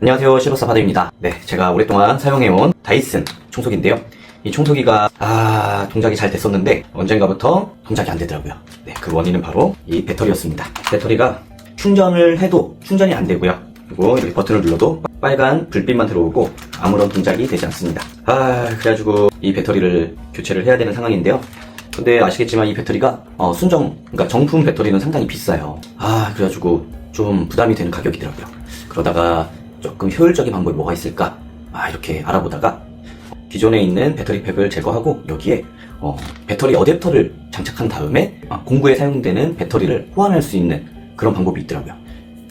안녕하세요 시로사 바드입니다. 네 제가 오랫동안 사용해온 다이슨 청소기인데요. 이 청소기가 아 동작이 잘 됐었는데 언젠가부터 동작이 안 되더라고요. 네 그 원인은 바로 이 배터리였습니다. 배터리가 충전을 해도 충전이 안 되고요. 그리고 이렇게 버튼을 눌러도 빨간 불빛만 들어오고 아무런 동작이 되지 않습니다. 아 그래가지고 이 배터리를 교체를 해야 되는 상황인데요. 근데 아시겠지만 이 배터리가 어, 순정 그러니까 정품 배터리는 상당히 비싸요. 아 그래가지고 좀 부담이 되는 가격이더라고요. 그러다가 조금 효율적인 방법이 뭐가 있을까 아 이렇게 알아보다가 기존에 있는 배터리 팩을 제거하고 여기에 어, 배터리 어댑터를 장착한 다음에 아, 공구에 사용되는 배터리를 호환할 수 있는 그런 방법이 있더라고요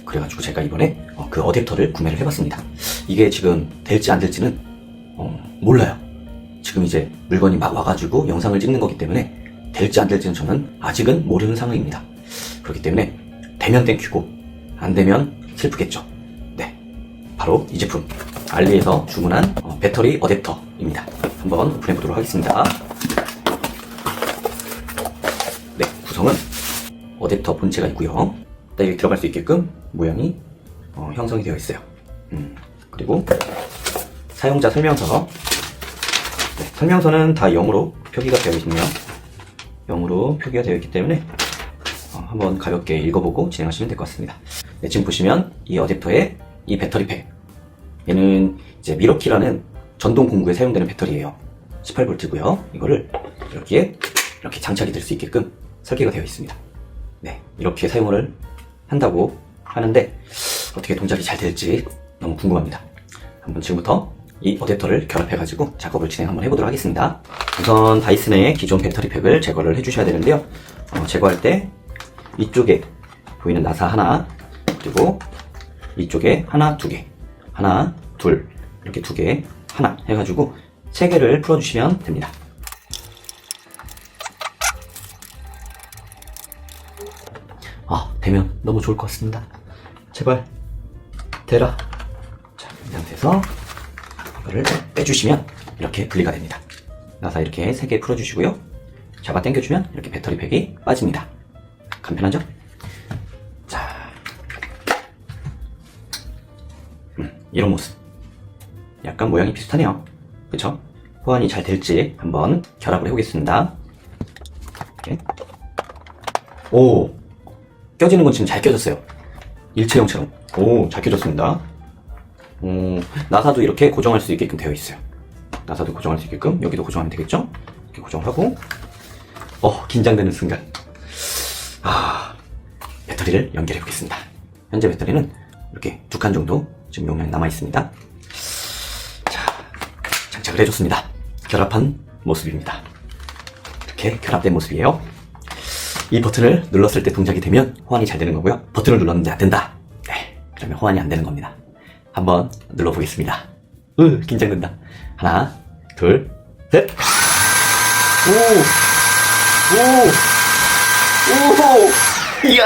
그래가지고 제가 이번에 어, 그 어댑터를 구매를 해봤습니다 이게 지금 될지 안 될지는 어, 몰라요 지금 이제 물건이 막 와가지고 영상을 찍는 거기 때문에 될지 안 될지는 저는 아직은 모르는 상황입니다. 그렇기 때문에 되면 땡큐고 안 되면 슬프겠죠. 네, 바로 이 제품 알리에서 주문한 어, 배터리 어댑터입니다. 한번 오픈해 보도록 하겠습니다. 네, 구성은 어댑터 본체가 있고요. 여기 들어갈 수 있게끔 모양이 어, 형성이 되어 있어요. 음, 그리고 사용자 설명서 네, 설명서는 다 0으로 표기가 되어 있네요. 0으로 표기가 되어 있기 때문에 어, 한번 가볍게 읽어보고 진행하시면 될 것 같습니다. 네, 지금 보시면 이 어댑터에 이 배터리 팩 얘는 이제 미러키라는 전동 공구에 사용되는 배터리예요. 18V고요. 이거를 여기에 이렇게 장착이 될 수 있게끔 설계가 되어 있습니다. 네, 이렇게 사용을 한다고 하는데 어떻게 동작이 잘 될지 너무 궁금합니다. 한번 지금부터 이 어댑터를 결합해가지고 작업을 진행 한번 해보도록 하겠습니다. 우선 다이슨의 기존 배터리 팩을 제거를 해주셔야 되는데요. 어, 제거할 때 이쪽에 보이는 나사 하나, 그리고 이쪽에 하나, 두 개, 하나, 둘, 이렇게 두 개, 하나 해가지고 세 개를 풀어주시면 됩니다. 아, 되면 너무 좋을 것 같습니다. 제발, 되라. 자, 이 상태에서 이거를 빼주시면 이렇게 분리가 됩니다. 나사 이렇게 세 개 풀어주시고요. 잡아 당겨주면 이렇게 배터리 팩이 빠집니다. 간편하죠? 이런 모습. 약간 모양이 비슷하네요. 그쵸? 호환이 잘 될지 한번 결합을 해보겠습니다. 이렇게. 오, 껴지는 건 지금 잘 껴졌어요. 일체형처럼. 오, 잘 껴졌습니다. 어, 나사도 이렇게 고정할 수 있게끔 되어 있어요. 나사도 고정할 수 있게끔 여기도 고정하면 되겠죠? 이렇게 고정하고 어 긴장되는 순간 아 배터리를 연결해 보겠습니다. 현재 배터리는 이렇게 두 칸 정도 지금 용량 남아 있습니다. 자 장착을 해줬습니다. 결합한 모습입니다. 이렇게 결합된 모습이에요. 이 버튼을 눌렀을 때 동작이 되면 호환이 잘 되는 거고요. 버튼을 눌렀는데 안 된다. 네, 그러면 호환이 안 되는 겁니다. 한번 눌러보겠습니다. 으, 긴장된다. 하나, 둘, 셋. 오! 오! 오! 이야!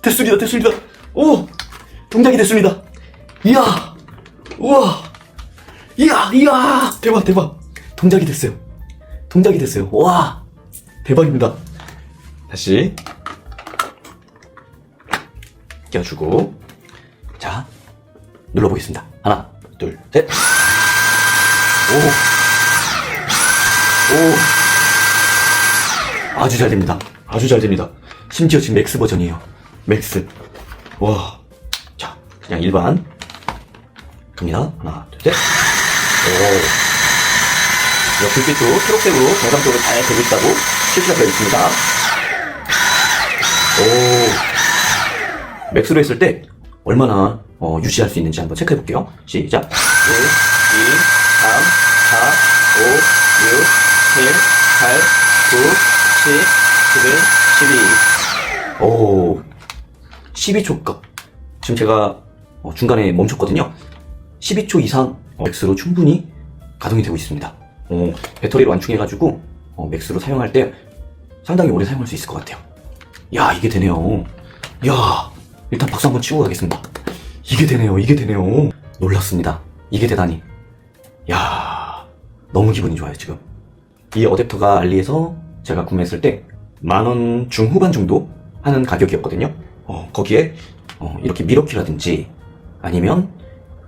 됐습니다, 됐습니다. 오! 동작이 됐습니다. 이야! 우와! 이야, 이야! 대박, 대박. 동작이 됐어요. 동작이 됐어요. 와! 대박입니다. 다시 껴주고 자 눌러보겠습니다. 하나, 둘, 셋. 오. 오. 아주 잘 됩니다. 아주 잘 됩니다. 심지어 지금 맥스 버전이에요. 맥스. 와. 자, 그냥 일반. 갑니다. 하나, 둘, 셋. 오. 이 불빛도 초록색으로 정상적으로 잘 되고 있다고 실시가 되어 있습니다. 오. 맥스로 했을 때 얼마나 어, 유지할 수 있는지 한번 체크해 볼게요. 시작. 1, 2, 3, 4, 5, 6, 7, 8, 9, 10, 11, 12. 오, 12초급. 지금 제가 어, 중간에 멈췄거든요. 12초 이상 어, 맥스로 충분히 가동이 되고 있습니다. 어, 배터리를 완충해가지고 어, 맥스로 사용할 때 상당히 오래 사용할 수 있을 것 같아요. 야, 이게 되네요. 야, 일단 박수 한번 치고 가겠습니다. 이게 되네요. 이게 되네요. 놀랐습니다. 이게 되다니. 야, 너무 기분이 좋아요, 지금. 이 어댑터가 알리에서 제가 구매했을 때 만 원 중후반 정도 하는 가격이었거든요. 어, 거기에 어, 이렇게 미러키라든지 아니면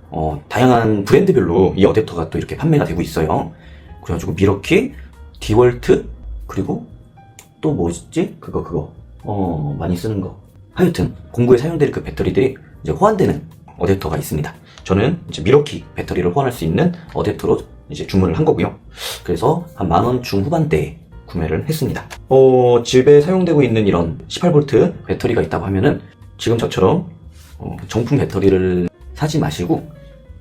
어, 다양한 브랜드별로 이 어댑터가 또 이렇게 판매가 되고 있어요. 그래가지고 미러키, 디월트, 그리고 또 뭐지? 그거 그거 어 많이 쓰는 거. 하여튼 공구에 사용될 그 배터리들이 이제 호환되는 어댑터가 있습니다. 저는 이제 미러키 배터리를 호환할 수 있는 어댑터로 이제 주문을 한 거고요. 그래서 한 만 원 중후반대에 구매를 했습니다. 어, 집에 사용되고 있는 이런 18V 배터리가 있다고 하면은 지금 저처럼 어, 정품 배터리를 사지 마시고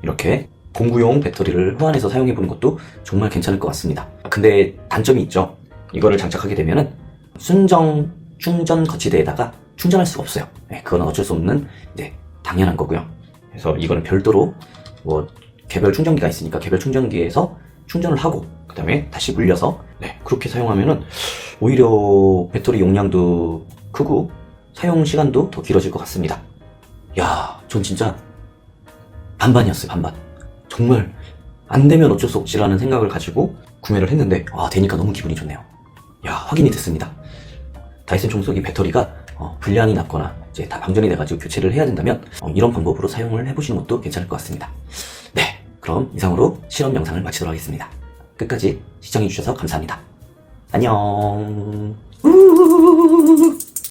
이렇게 공구용 배터리를 호환해서 사용해 보는 것도 정말 괜찮을 것 같습니다. 근데 단점이 있죠. 이거를 장착하게 되면은 순정 충전 거치대에다가 충전할 수가 없어요. 네, 그건 어쩔 수 없는 이제 당연한 거고요. 그래서 이거는 별도로 뭐 개별 충전기가 있으니까 개별 충전기에서 충전을 하고 그 다음에 다시 물려서 네, 그렇게 사용하면은 오히려 배터리 용량도 크고 사용 시간도 더 길어질 것 같습니다. 야, 전 진짜 반반이었어요, 반반. 정말 안 되면 어쩔 수 없지라는 생각을 가지고 구매를 했는데 아, 되니까 너무 기분이 좋네요. 야, 확인이 됐습니다. 다이슨 청소기 배터리가 어, 불량이 났거나 이제 다 방전이 돼가지고 교체를 해야 된다면 어, 이런 방법으로 사용을 해보시는 것도 괜찮을 것 같습니다. 네, 그럼 이상으로 실험 영상을 마치도록 하겠습니다. 끝까지 시청해주셔서 감사합니다. 안녕.